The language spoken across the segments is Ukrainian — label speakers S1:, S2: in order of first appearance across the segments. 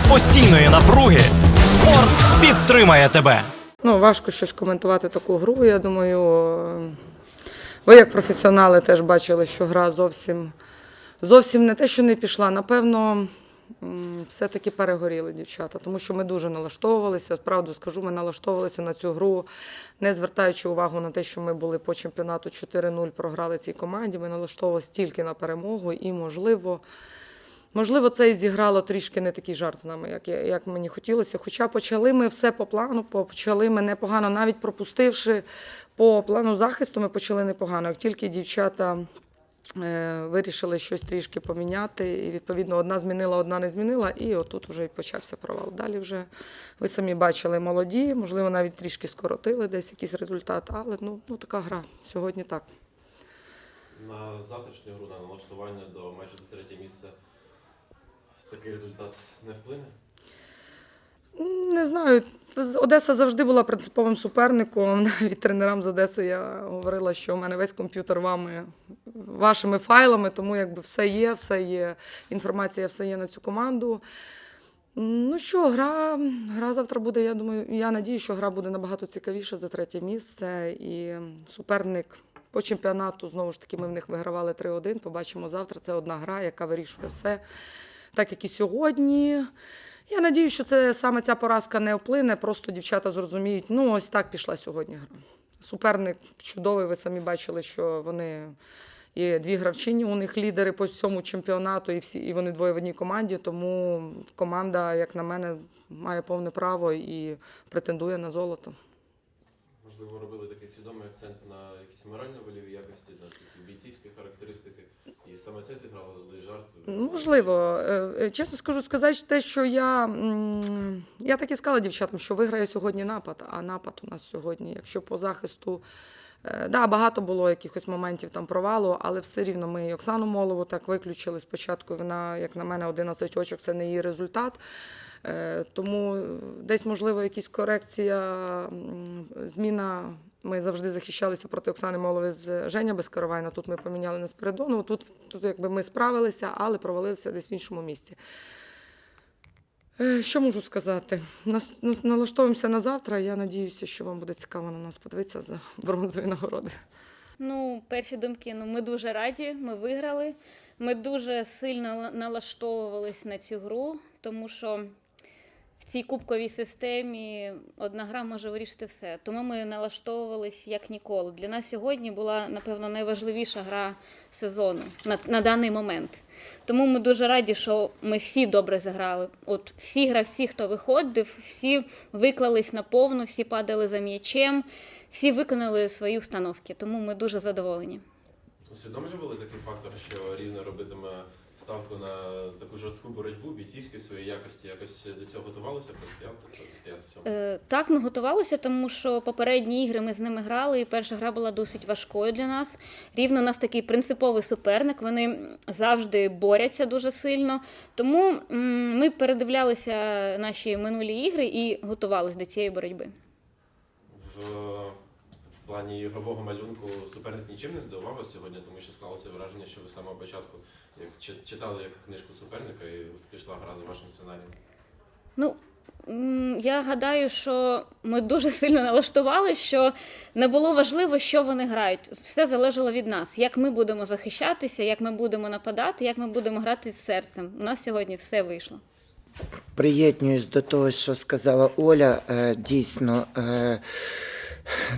S1: серед постійної напруги спорт підтримає тебе.
S2: Ну, важко щось коментувати таку гру. Я думаю, е, ви як професіонали теж бачили, що гра зовсім, зовсім не те, що не пішла. Напевно, все-таки перегоріли дівчата, тому що ми дуже налаштовувалися. Правду скажу, ми налаштовувалися на цю гру, не звертаючи увагу на те, що ми були по чемпіонату 4-0, програли цій команді. Ми налаштовувалися тільки на перемогу і, можливо. Можливо, це і зіграло трішки не такий жарт з нами, як, як мені хотілося. Хоча почали ми все по плану, почали ми непогано, навіть пропустивши по плану захисту, ми почали непогано. Як тільки дівчата е, вирішили щось трішки поміняти, і відповідно одна змінила, одна не змінила, і отут вже і почався провал. Далі вже ви самі бачили молоді, можливо, навіть трішки скоротили десь якийсь результат, але ну, ну така гра сьогодні так.
S3: На завтрашню гру на налаштування до матчу за третє місце такий результат не вплине.
S2: Не знаю. Одеса завжди була принциповим суперником. Навіть тренерам з Одеси я говорила, що у мене весь комп'ютер вами, вашими файлами, тому якби все є, все є. Інформація все є на цю команду. Ну що, гра, гра завтра буде. Я думаю, я надію, що гра буде набагато цікавіша за третє місце. І суперник по чемпіонату знову ж таки ми в них вигравали 3-1. Побачимо завтра. Це одна гра, яка вирішує все, так як і сьогодні. Я надію, що це саме ця поразка не вплине, просто дівчата зрозуміють, ну ось так пішла сьогодні гра. Суперник чудовий, ви самі бачили, що вони і дві гравчині, у них лідери по всьому чемпіонату, і всі, і вони двоє в одній команді. Тому команда, як на мене, має повне право і претендує на золото.
S3: Можливо, робили такий свідомий акцент на якісь морально-вольові якості, на такі бійцівські характеристики. І саме це зіграло злий жарт.
S2: Можливо, Е, е, чесно скажу, сказати те, що я, я так і сказала дівчатам, що виграє сьогодні напад, а напад у нас сьогодні, якщо по захисту. е, Да, багато було якихось моментів там провалу, але все рівно ми і Оксану Молову так виключили спочатку. Вона, як на мене, 11 очок це не її результат. Е, Тому е, десь, можливо, якась корекція, зміна. Ми завжди захищалися проти Оксани Молови з Женя Безкаровайна. Тут ми поміняли на Спиридонову. Тут, тут якби ми справилися, але провалилися десь в іншому місці. Е, Що можу сказати? Нас налаштовуємося на завтра. Я надіюся, що вам буде цікаво на нас подивитися за бронзові нагороди.
S4: Ну, перші думки, ну ми дуже раді, ми виграли. Ми дуже сильно налаштовувались на цю гру, тому що в цій кубковій системі одна гра може вирішити все. Тому ми налаштовувались як ніколи. Для нас сьогодні була, напевно, найважливіша гра сезону на, на даний момент. Тому ми дуже раді, що ми всі добре заграли. От всі гравці, хто виходив, всі виклались на повну, всі падали за м'ячем, всі виконали свої установки. Тому ми дуже задоволені.
S3: Усвідомлювали такий фактор, що рівно робитиме ставку на таку жорстку боротьбу, бійцівські свої якості. Якось до цього готувалися протистояти, протистояти цьому.
S4: Е, так, ми готувалися, тому що попередні ігри ми з ними грали, і перша гра була досить важкою для нас. Рівно у нас такий принциповий суперник. Вони завжди борються дуже сильно. Тому ми передивлялися наші минулі ігри і готувалися до цієї боротьби.
S3: В плані ігрового малюнку суперник нічим не здивував вас сьогодні, тому що склалося враження, що ви з самого початку як читали як книжку суперника і пішла гра за вашим сценарієм.
S4: Ну, я гадаю, що ми дуже сильно налаштували, що не було важливо, що вони грають. Все залежало від нас, як ми будемо захищатися, як ми будемо нападати, як ми будемо грати з серцем. У нас сьогодні все вийшло.
S5: Приєднуюсь до того, що сказала Оля. Е, Дійсно, е,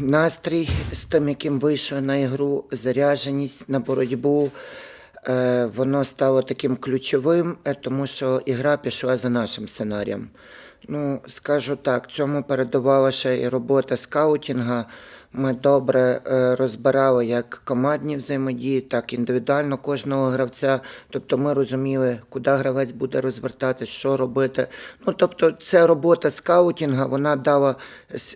S5: настрій з тим, яким вийшов на ігру, заряженість на боротьбу. е, Воно стало таким ключовим, е, тому що ігра пішла за нашим сценарієм. Ну, скажу так, цьому передувала ще і робота скаутінга. Ми добре е, розбирали як командні взаємодії, так і індивідуально кожного гравця. Тобто ми розуміли, куди гравець буде розвертатись, що робити. Ну тобто, ця робота скаутінга вона дала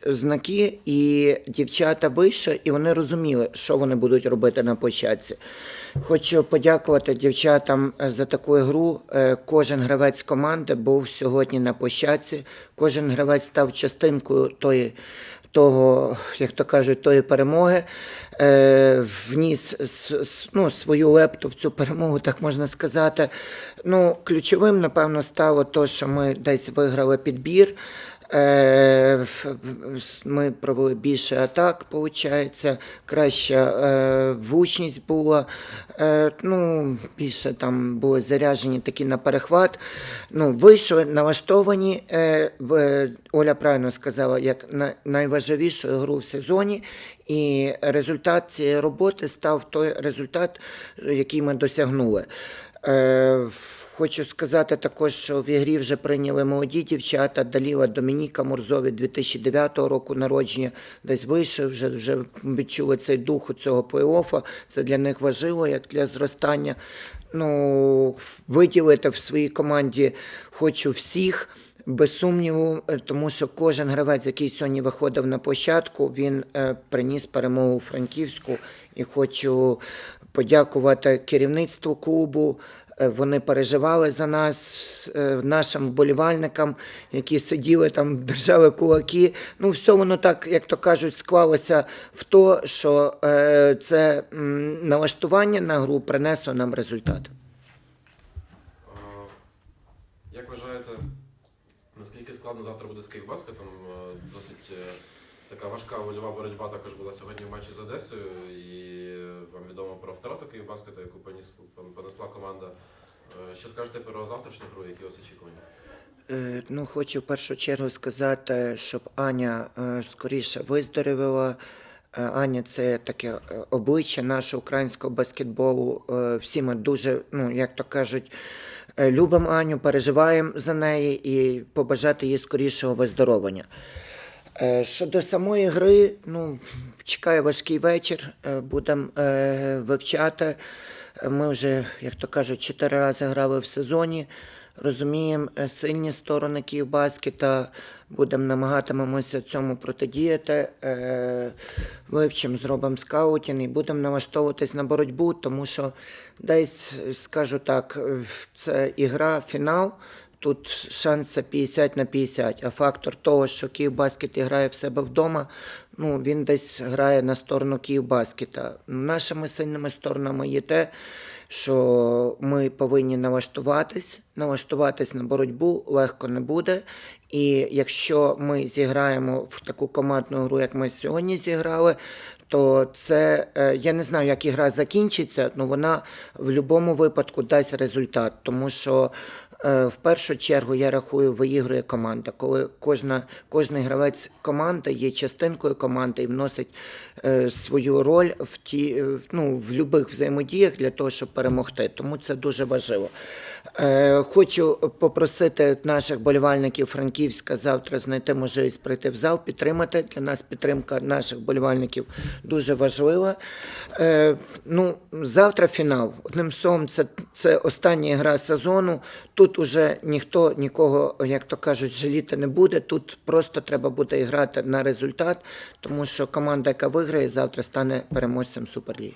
S5: знаки, і дівчата вийшли, і вони розуміли, що вони будуть робити на площадці. Хочу подякувати дівчатам е, за таку ігру. Е, Кожен гравець команди був сьогодні на площадці. Кожен гравець став частинкою тої того, як то кажуть, тої перемоги. Е, вніс ну, свою лепту в цю перемогу, так можна сказати. Ну, ключовим, напевно, стало те, що ми десь виграли підбір. Е, Ми провели більше атак, виходить, краща е, влучність була. Е, ну, більше там були заряджені такі на перехват. Ну, вийшли налаштовані. Оля правильно сказала, як найважливішу гру в сезоні. І результат цієї роботи став той результат, який ми досягнули. Хочу сказати також, що в ігрі вже прийняли молоді дівчата, Даліла Домініка Мурзові 2009 року народження, десь вийшов, вже, вже відчули цей дух у цього плей-оффа. Це для них важливо, як для зростання. Ну, виділити в своїй команді хочу всіх. Без сумніву, е, тому що кожен гравець, який сьогодні виходив на площадку, він е, приніс перемогу Франківську. І хочу подякувати керівництву клубу. Е, Вони переживали за нас, е, нашим вболівальникам, які сиділи там, держали кулаки. Ну, все воно так, як то кажуть, склалося в то, що е, це налаштування на гру принесло нам результат.
S3: Як вважаєте, наскільки складно завтра буде з Київбаскетом? Досить така важка вольова боротьба також була сьогодні в матчі з Одесою, і вам відомо про втрату Київбаскету, яку поніс, понесла команда. Е, Що скажете про завтрашню гру, які у вас очікування?
S5: Е, Ну, хочу в першу чергу сказати, щоб Аня е, скоріше виздоровіла. Е, Аня це таке обличчя нашого українського баскетболу. Всі ми дуже, ну як то кажуть, любимо Аню, переживаємо за неї і побажати їй скорішого виздоровлення. Е, Щодо самої гри, ну, чекає важкий вечір, е, будемо е, вивчати. Ми вже, як то кажуть, чотири рази грали в сезоні. Розуміємо сильні сторони Київбаскета, будемо намагатимемося цьому протидіяти. Вивчимо, зробимо скаутінг і будемо налаштовуватись на боротьбу, тому що десь, скажу так, це ігра, фінал. Тут шанси 50 на 50, а фактор того, що Київбаскет грає в себе вдома, ну, він десь грає на сторону Київбаскета. Нашими сильними сторонами є те, що ми повинні налаштуватись, налаштуватись на боротьбу легко не буде. І якщо ми зіграємо в таку командну гру, як ми сьогодні зіграли, то це е, я не знаю, як ігра закінчиться, але вона в будь-якому випадку дасть результат, тому що. Е, В першу чергу я рахую, виігрує команда. Коли кожна, кожний гравець команди є частинкою команди і вносить е, свою роль в ті, е, ну, в будь-яких взаємодіях для того, щоб перемогти. Тому це дуже важливо. Хочу попросити наших болівальників Франківська завтра знайти можливість прийти в зал, підтримати. Для нас підтримка наших болівальників дуже важлива. Ну, завтра фінал. Одним словом, це, це остання гра сезону. Уже ніхто нікого, як то кажуть, жаліти не буде. Тут просто треба буде грати на результат, тому що команда, яка виграє, завтра стане переможцем Суперліги.